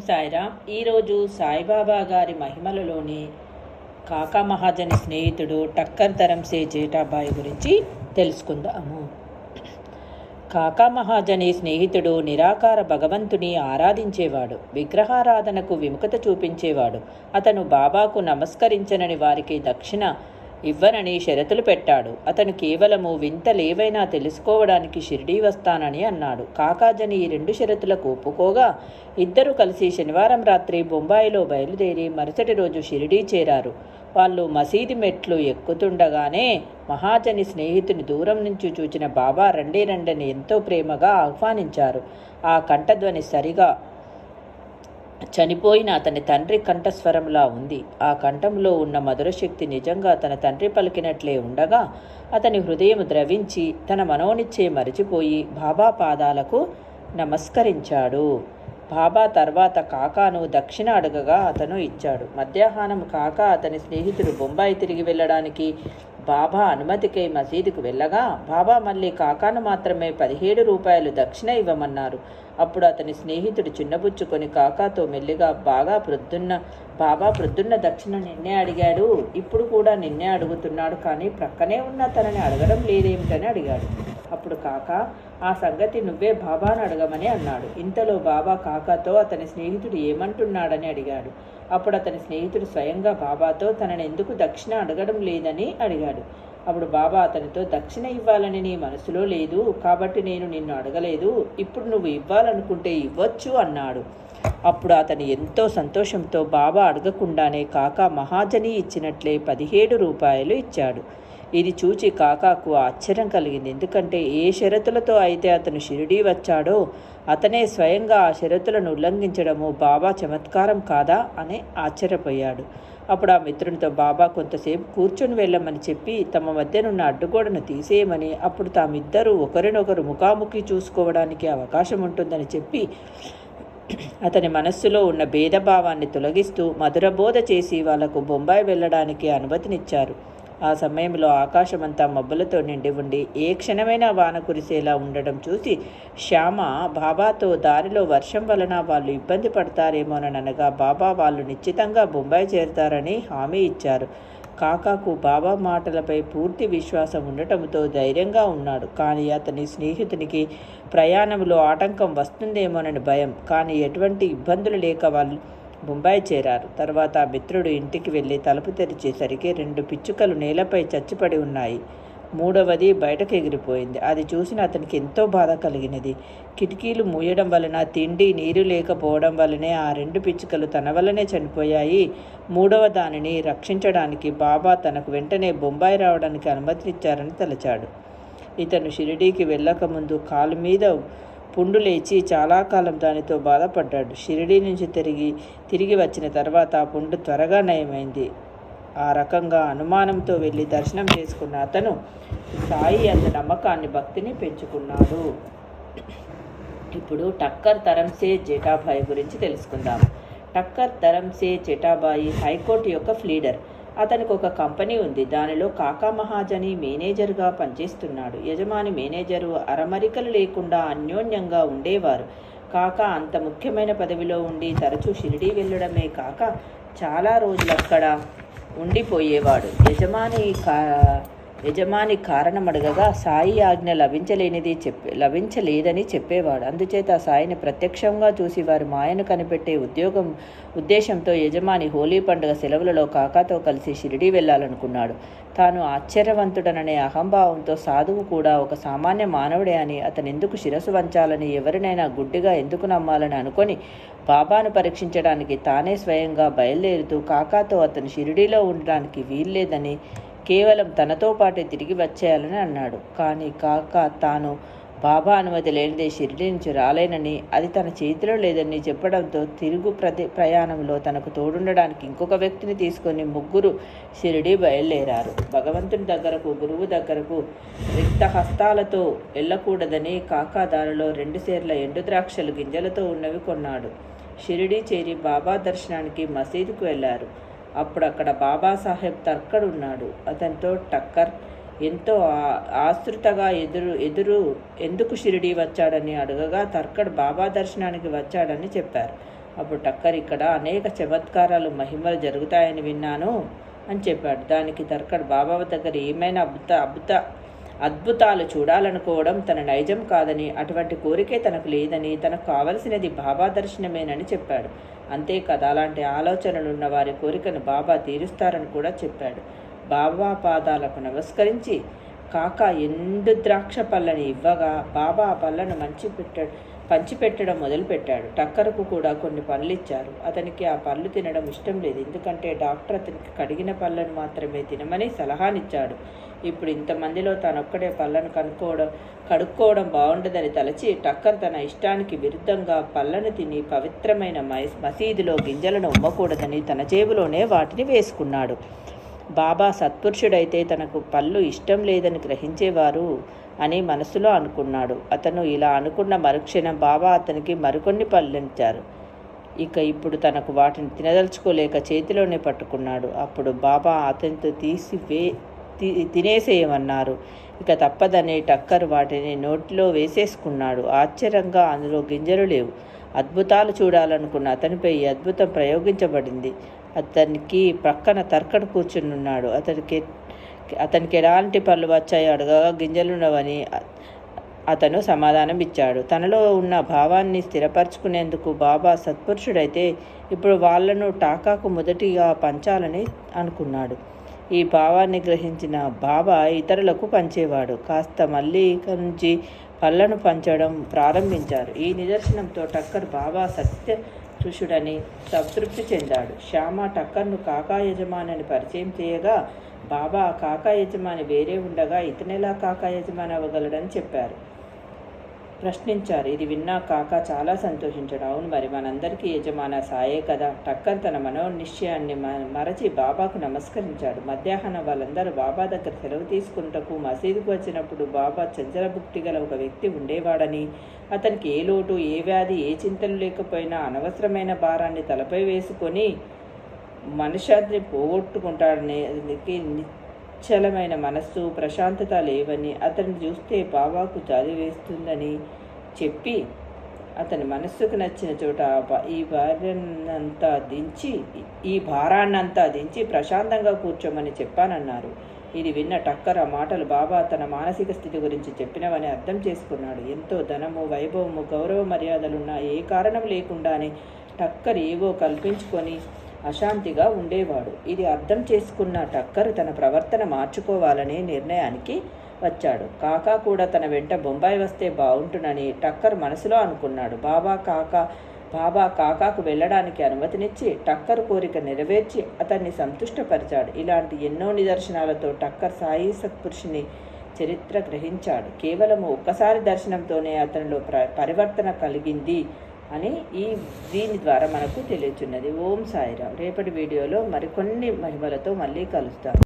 సాయిరామ్ ఈరోజు సాయిబాబా గారి మహిమలలోని కాకా మహాజని స్నేహితుడు టక్కర్ ధరంసే జేటాబాయి గురించి తెలుసుకుందాము. కాకా మహాజని స్నేహితుడు నిరాకార భగవంతుని ఆరాధించేవాడు విగ్రహారాధనకు విముఖత చూపించేవాడు. అతను బాబాకు నమస్కరించనని వారికి దక్షిణ ఇవ్వనని షరతులు పెట్టాడు. అతను కేవలము వింతలేవైనా తెలుసుకోవడానికి షిరిడీ వస్తానని అన్నాడు. కాకాజని ఈ రెండు షరతులకు ఒప్పుకోగా ఇద్దరు కలిసి శనివారం రాత్రి బొంబాయిలో బయలుదేరి మరుసటి రోజు షిరిడీ చేరారు. వాళ్ళు మసీదు మెట్లు ఎక్కుతుండగానే మహాజని స్నేహితుని దూరం నుంచి చూచిన బాబా రండి రండని ఎంతో ప్రేమగా ఆహ్వానించారు. ఆ కంఠధ్వని సరిగా చనిపోయిన అతని తండ్రి కంఠస్వరంలా ఉంది. ఆ కంఠంలో ఉన్న మధుర శక్తి నిజంగా తన తండ్రి పలికినట్లే ఉండగా అతని హృదయం ద్రవించి తన మనోనిచ్చే మరిచిపోయి బాబా పాదాలకు నమస్కరించాడు. బాబా తర్వాత కాకాను దక్షిణ అడగగా అతను ఇచ్చాడు. మధ్యాహ్నం కాకా అతని స్నేహితుడు బొంబాయి తిరిగి వెళ్ళడానికి బాబా అనుమతికై మసీదుకు వెళ్ళగా బాబా మళ్ళీ కాకాను మాత్రమే పదిహేడు రూపాయలు దక్షిణ ఇవ్వమన్నారు. అప్పుడు అతని స్నేహితుడు చిన్నబుచ్చుకొని కాకాతో మెల్లిగా బాగా ప్రొద్దున్న బాబా ప్రొద్దున్న దక్షిణ నిన్నే అడిగాడు. ఇప్పుడు కూడా నిన్నే అడుగుతున్నాడు కానీ ప్రక్కనే ఉన్న తనని అడగడం లేదేమిటని అడిగాడు. అప్పుడు కాక ఆ సంగతి నువ్వే బాబాను అడగమని అన్నాడు. ఇంతలో బాబా కాకాతో అతని స్నేహితుడు ఏమంటున్నాడని అడిగాడు. అప్పుడు అతని స్నేహితుడు స్వయంగా బాబాతో తనని ఎందుకు దక్షిణ అడగడం లేదని అడిగాడు. అప్పుడు బాబా అతనితో దక్షిణ ఇవ్వాలని నీ మనసులో లేదు కాబట్టి నేను నిన్ను అడగలేదు. ఇప్పుడు నువ్వు ఇవ్వాలనుకుంటే ఇవ్వచ్చు అన్నాడు. అప్పుడు అతను ఎంతో సంతోషంతో బాబా అడగకుండానే కాక మహాజని ఇచ్చినట్లే పదిహేడు రూపాయలు ఇచ్చాడు. ఇది చూచి కాకాకు ఆశ్చర్యం కలిగింది. ఎందుకంటే ఏ షరతులతో అయితే అతను షిరిడీ వచ్చాడో అతనే స్వయంగా ఆ షరతులను ఉల్లంఘించడము బాబా చమత్కారం కాదా అని ఆశ్చర్యపోయాడు. అప్పుడు ఆ మిత్రునితో బాబా కొంతసేపు కూర్చొని వెళ్ళమని చెప్పి తమ మధ్యనున్న అడ్డుగోడను తీసేయమని అప్పుడు తామిద్దరూ ఒకరినొకరు ముఖాముఖి చూసుకోవడానికి అవకాశం ఉంటుందని చెప్పి అతని మనస్సులో ఉన్న భేదభావాన్ని తొలగిస్తూ మధురబోధ చేసి వాళ్ళకు బొంబాయి వెళ్ళడానికి అనుమతినిచ్చారు. ఆ సమయంలో ఆకాశమంతా మబ్బులతో నిండి ఉండి ఏ క్షణమైనా వాన కురిసేలా ఉండడం చూసి శ్యామ బాబాతో దారిలో వర్షం వలన వాళ్ళు ఇబ్బంది పడతారేమోననగా బాబా వాళ్ళు నిశ్చితంగా బొంబాయి చేరుతారని హామీ ఇచ్చారు. కాకాకు బాబా మాటలపై పూర్తి విశ్వాసం ఉండటంతో ధైర్యంగా ఉన్నాడు. కానీ అతని స్నేహితునికి ప్రయాణంలో ఆటంకం వస్తుందేమోనని భయం. కానీ ఎటువంటి ఇబ్బందులు లేక వాళ్ళు బొంబాయి చేరారు. తర్వాత ఆ మిత్రుడు ఇంటికి వెళ్ళి తలుపు తెరిచేసరికి రెండు పిచ్చుకలు నేలపై చచ్చిపడి ఉన్నాయి. మూడవది బయటకు ఎగిరిపోయింది. అది చూసిన అతనికి ఎంతో బాధ కలిగినది. కిటికీలు మూయడం వలన తిండి నీరు లేకపోవడం వలనే ఆ రెండు పిచ్చుకలు తన వల్లనే చనిపోయాయి. మూడవ దానిని రక్షించడానికి బాబా తనకు వెంటనే బొంబాయి రావడానికి అనుమతినిచ్చారని తలచాడు. ఇతను షిరిడీకి వెళ్ళకముందు కాలు మీద పుండు లేచి చాలా కాలం దానితో బాధపడ్డాడు. షిరిడీ నుంచి తిరిగి తిరిగి వచ్చిన తర్వాత ఆ పుండు త్వరగా నయమైంది. ఆ రకంగా అనుమానంతో వెళ్ళి దర్శనం చేసుకున్న అతను సాయి అంత నమ్మకాన్ని భక్తిని పెంచుకున్నాడు. ఇప్పుడు టక్కర్ తరంసే జేటాబాయి గురించి తెలుసుకుందాం. టక్కర్ తరంసే జేటాబాయి హైకోర్టు యొక్క ఫ్లీడర్. అతనికి ఒక కంపెనీ ఉంది. దానిలో కాకా మహాజని మేనేజర్గా పనిచేస్తున్నాడు. యజమాని మేనేజరు అరమరికలు లేకుండా అన్యోన్యంగా ఉండేవారు. కాక అంత ముఖ్యమైన పదవిలో ఉండి తరచూ షిరిడీ వెళ్ళడమే కాక చాలా రోజులు అక్కడ ఉండిపోయేవాడు. యజమాని కా యజమాని కారణమడగగా సాయి ఆజ్ఞ లభించలేనిది చెప్పే లభించలేదని చెప్పేవాడు. అందుచేత సాయిని ప్రత్యక్షంగా చూసి వారి మాయను కనిపెట్టే ఉద్యోగం ఉద్దేశంతో యజమాని హోలీ పండుగ సెలవులలో కాకాతో కలిసి షిరిడీ వెళ్ళాలనుకున్నాడు. తాను ఆశ్చర్యవంతుడననే అహంభావంతో సాధువు కూడా ఒక సామాన్య మానవుడే అని అతను ఎందుకు శిరస్సు వంచాలని ఎవరినైనా గుడ్డిగా ఎందుకు నమ్మాలని అనుకొని బాబాను పరీక్షించడానికి తానే స్వయంగా బయలుదేరుతూ కాకాతో అతను షిరిడీలో ఉండడానికి వీల్లేదని కేవలం తనతో పాటే తిరిగి వచ్చేయాలని అన్నాడు. కానీ కాక తాను బాబా అనుమతి లేనిదే షిరిడి నుంచి రాలేనని అది తన చేతిలో లేదని చెప్పడంతో తిరుగు ప్రతి ప్రయాణంలో తనకు తోడుండడానికి ఇంకొక వ్యక్తిని తీసుకొని ముగ్గురు షిరిడి బయలుదేరారు. భగవంతుని దగ్గరకు గురువు దగ్గరకు రిక్త హస్తాలతో వెళ్ళకూడదని కాకా దారిలో రెండు సేర్ల ఎండు ద్రాక్షలు గింజలతో ఉన్నవి కొన్నాడు. షిరిడి చేరి బాబా దర్శనానికి మసీదుకు వెళ్ళారు. అప్పుడు అక్కడ బాబాసాహెబ్ తర్కడ్ ఉన్నాడు అతనితో టక్కర్ ఎంతో ఆశ్రుతగా ఎదురు ఎదురు ఎందుకు షిరిడి వచ్చాడని అడగగా తర్కడ్ బాబా దర్శనానికి వచ్చాడని చెప్పారు. అప్పుడు టక్కర్ ఇక్కడ అనేక చమత్కారాలు మహిమలు జరుగుతాయని విన్నాను అని చెప్పాడు. దానికి తర్కడ్ బాబా దగ్గర ఏమైనా అద్భుత అద్భుత అద్భుతాలు చూడాలనుకోవడం తన నైజం కాదని అటువంటి కోరికే తనకు లేదని తనకు కావలసినది బాబా దర్శనమేనని చెప్పాడు. అంతేకాదు అలాంటి ఆలోచనలున్న వారి కోరికను బాబా తీరుస్తారని కూడా చెప్పాడు. బాబా పాదాలకు నమస్కరించి కాక ఎండు ద్రాక్ష పళ్ళని ఇవ్వగా బాబా ఆ పళ్ళను మంచి పెట్టాడు పంచిపెట్టడం మొదలుపెట్టాడు. టక్కరకు కూడా కొన్ని పళ్ళు ఇచ్చారు అతనికి ఆ పళ్ళు తినడం ఇష్టం లేదు. ఎందుకంటే డాక్టర్ అతనికి కడిగిన పళ్ళను మాత్రమే తినమని సలహానిచ్చాడు. ఇప్పుడు ఇంతమందిలో తనొక్కడే పళ్ళను కనుక్కోవడం కడుక్కోవడం బాగుండదని తలచి టక్కర్ తన ఇష్టానికి విరుద్ధంగా పళ్ళను తిని పవిత్రమైన మై- మసీదులో గింజలను ఉమ్మకూడదని తన జేబులోనే వాటిని వేసుకున్నాడు. బాబా సత్పురుషుడైతే తనకు పళ్ళు ఇష్టం లేదని గ్రహించేవారు. అని మనసులో అనుకున్నాడు. అతను ఇలా అనుకున్న మరుక్షణం బాబా అతనికి మరికొన్ని పళ్ళించారు. ఇక ఇప్పుడు తనకు వాటిని తినదలుచుకోలేక చేతిలోనే పట్టుకున్నాడు. అప్పుడు బాబా అతనితో తీసి వే తి- తినేసేయమన్నారు. ఇక తప్పదనే టక్కర్ వాటిని నోటిలో వేసేసుకున్నాడు. ఆశ్చర్యంగా అందులో గింజలు లేవు. అద్భుతాలు చూడాలనుకున్న అతనిపై ఈ అద్భుతం ప్రయోగించబడింది. అతనికి ప్రక్కన తర్కడు కూర్చునున్నాడు అతనికి అతనికి ఎలాంటి పళ్ళు వచ్చాయో అడగగా గింజలున్నవని అతను సమాధానం ఇచ్చాడు. తనలో ఉన్న భావాన్ని స్థిరపరచుకునేందుకు బాబా సత్పురుషుడైతే ఇప్పుడు వాళ్ళను టాకాకు మొదటిగా పంచాలని అనుకున్నాడు. ఈ భావాన్ని గ్రహించిన బాబా ఇతరులకు పంచేవాడు. కాస్త మళ్ళీ ఇక నుంచి పళ్ళను పంచడం ప్రారంభించారు. ఈ నిదర్శనంతో టక్కర్ బాబా సత్య పురుషుడని సంతృప్తి చెందాడు. శ్యామ టక్కర్ను కాకా యజమానిని పరిచయం చేయగా బాబా ఆ కాకా యజమాని వేరే ఉండగా ఇతనెలా కాకా యజమాని అవ్వగలడని చెప్పారు. ప్రశ్నించారు. ఇది విన్నా కాక చాలా సంతోషించడం. అవును మరి మనందరికీ యజమాన సాయే కదా. టక్కన్ తన మనోనిశ్చయాన్ని మరచి బాబాకు నమస్కరించాడు. మధ్యాహ్నం వాళ్ళందరూ బాబా దగ్గర సెలవు తీసుకుంటకు మసీదుకు వచ్చినప్పుడు బాబా చంచలభుక్తి గల ఒక వ్యక్తి ఉండేవాడని అతనికి ఏ లోటు ఏ వ్యాధి ఏ చింతలు లేకపోయినా అనవసరమైన భారాన్ని తలపై వేసుకొని మనుషాద్ని పోగొట్టుకుంటాడని చలమైన మనస్సు ప్రశాంతత లేవని అతన్ని చూస్తే బాబాకు జాలి వేస్తుందని చెప్పి అతని మనస్సుకు నచ్చిన చోట ఈ భార్యనంతా దించి ఈ భారాన్నంతా దించి ప్రశాంతంగా కూర్చోమని చెప్పానన్నారు. ఇది విన్న టక్కర్ ఆ మాటలు బాబా తన మానసిక స్థితి గురించి చెప్పినవని అర్థం చేసుకున్నాడు. ఎంతో ధనము వైభవము గౌరవ మర్యాదలున్న ఏ కారణం లేకుండానే టక్కర్ ఏవో కల్పించుకొని అశాంతిగా ఉండేవాడు. ఇది అర్థం చేసుకున్న టక్కర్ తన ప్రవర్తన మార్చుకోవాలనే నిర్ణయానికి వచ్చాడు. కాకా కూడా తన వెంట బొంబాయి వస్తే బాగుంటుందని టక్కర్ మనసులో అనుకున్నాడు. బాబా కాకా బాబా కాకాకు వెళ్ళడానికి అనుమతినిచ్చి టక్కర్ కోరిక నెరవేర్చి అతన్ని సంతుష్టపరిచాడు. ఇలాంటి ఎన్నో నిదర్శనాలతో టక్కర్ సాయి సత్పురుషుని చరిత్ర గ్రహించాడు. కేవలం ఒక్కసారి దర్శనంతోనే అతనిలో ప్ర పరివర్తన కలిగింది. అని ఈ దీని ద్వారా మనకు తెలియచున్నది. ఓం సాయిరాం రేపటి వీడియోలో మరికొన్ని మహిమలతో మళ్ళీ కలుస్తాం.